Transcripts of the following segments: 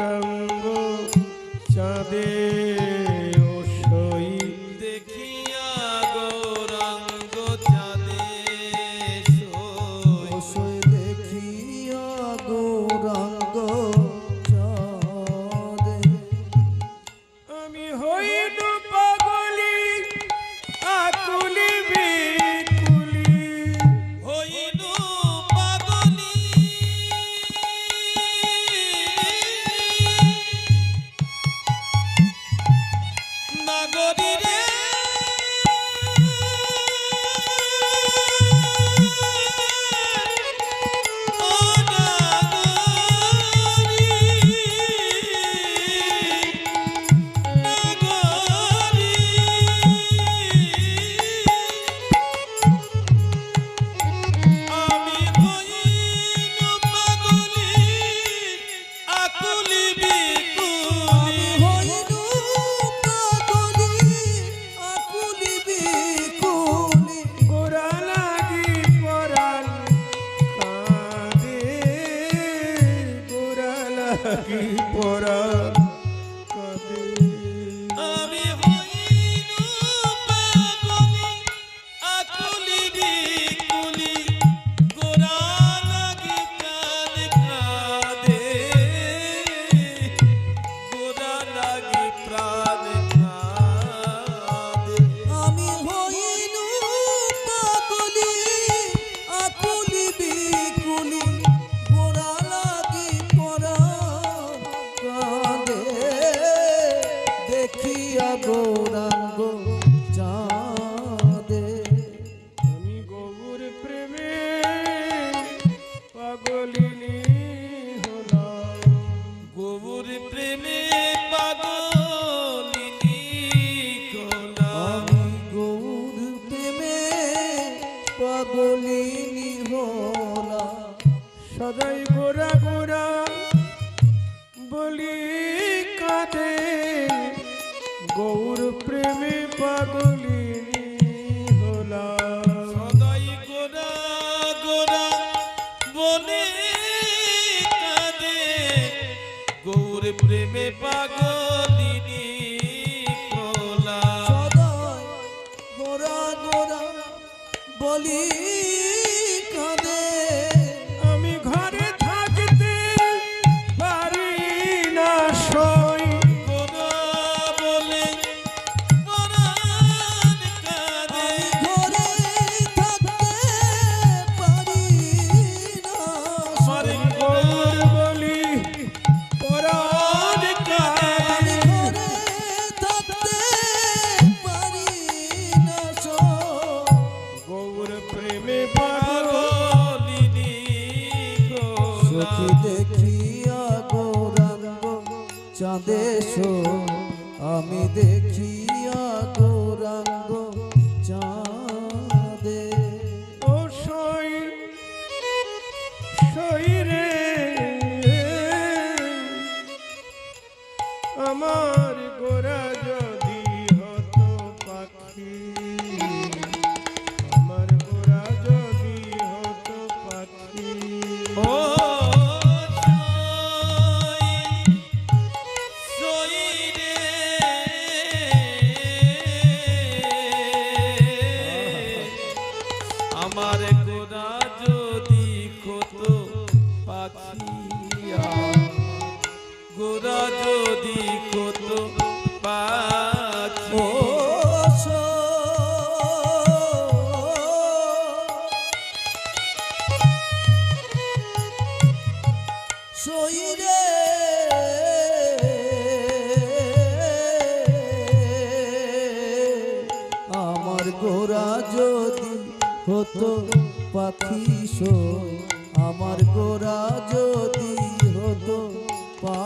রঙ্গ চাঁদের সদাই গোরা গোরা বলি কাঁদে। গৌর প্রেমে পাগলি হলা সদাই গোরা গোরা বলি কাঁদে। গৌর প্রেমে পাগলিনী হলা সদাই গোরা গোরা বলি আমার গোরা যদি খত পাখিয়া। গোরা যদি খত পাখি। সইরে। আমার গোরা যদি হতো পাখিশো আমার গোরা যদি হতো পা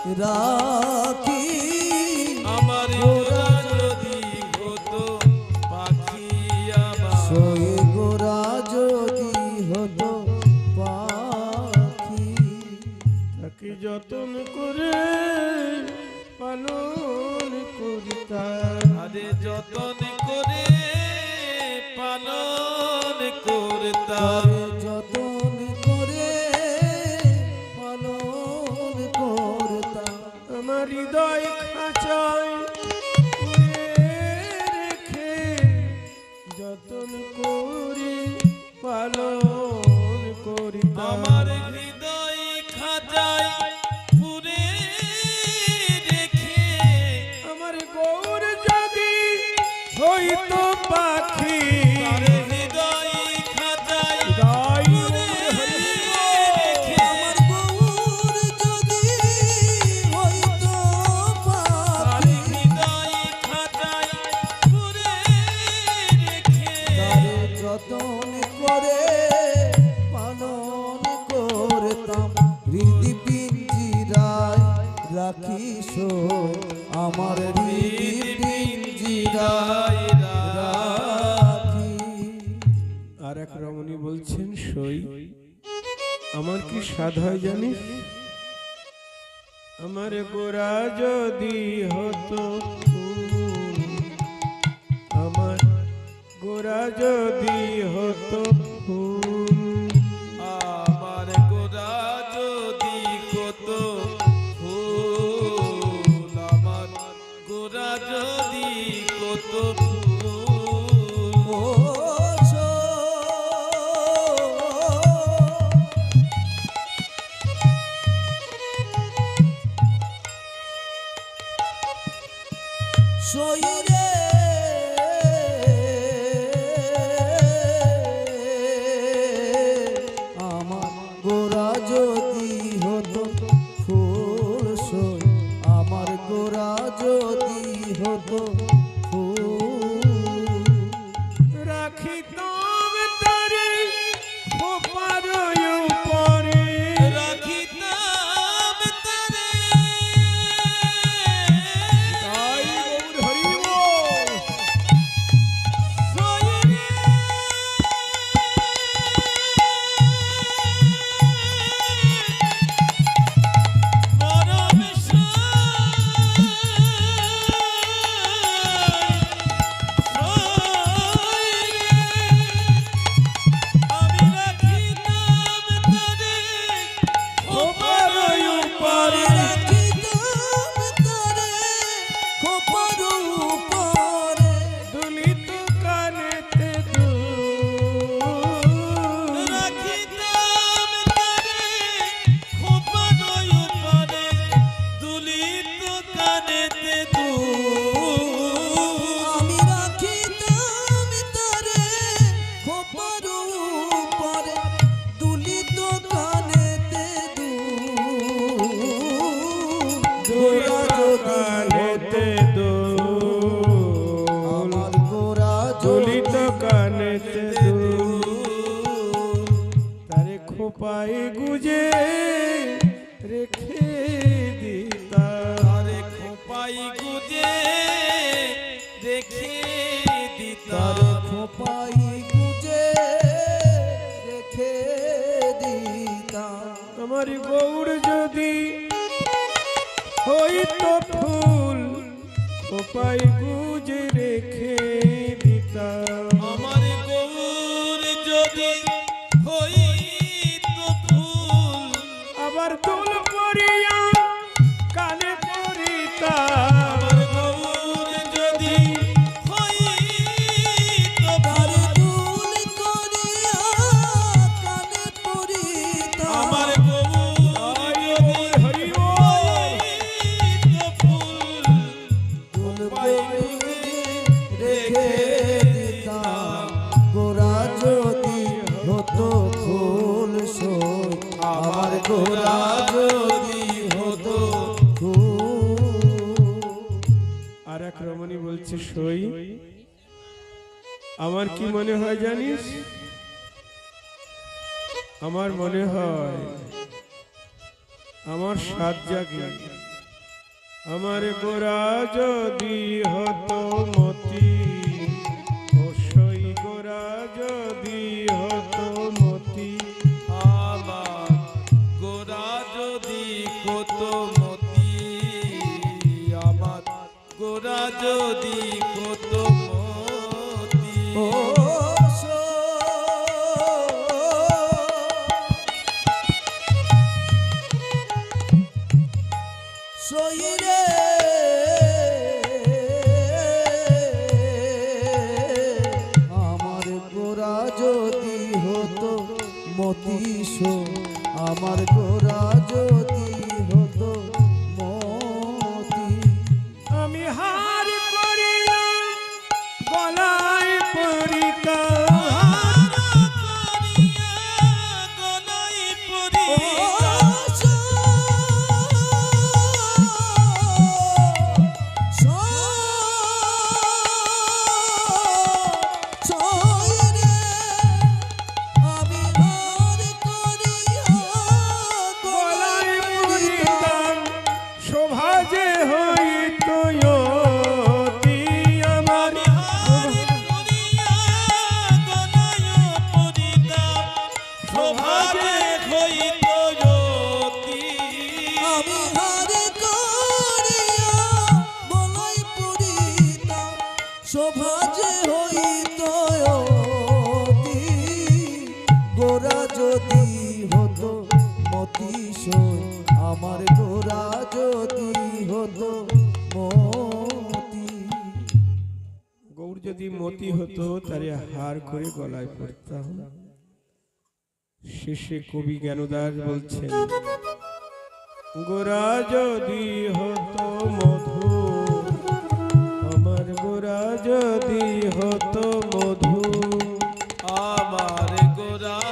পাখি আমার গোরা যদি হতো পাখি আমার। গোরা যদি হতো পাখি। তাকে যতন করে পালন করিতাম। আরে যতন করে পালন করতাম। হৃদয় খাঁচায় রেখে যতন করি পালন করিতাম আমার হৃদয় রেখে আমার গৌর যদি হইতো পাখি আমার আর এক রমণী বলছেন, সই, আমার কি স্বাদ জানিস? আমার গোরা যদি হতো আমার গোরা যদি হতো আমার গৌর যদি হইতো ফুল খোপায় গুজ রেখে দিতাম। এক রমণী বলছে সই আমার কি মনে হয় জানিস? আমার মনে হয় আমার সাত জাগে। আমার গোরা যদি হতো যদি কত ও সইরে আমার গোরা যদি হতো মতিস আমার গোরা আমার গোরা যদি হতো, মতি। গৌর যদি মতি হতো, তারে হার করে গলায় পড়তাম। শেষে কবি জ্ঞানদাস বলছেন গোরা যদি হতো মধু আমার গোরা যদি হতো মধু আমার গোরা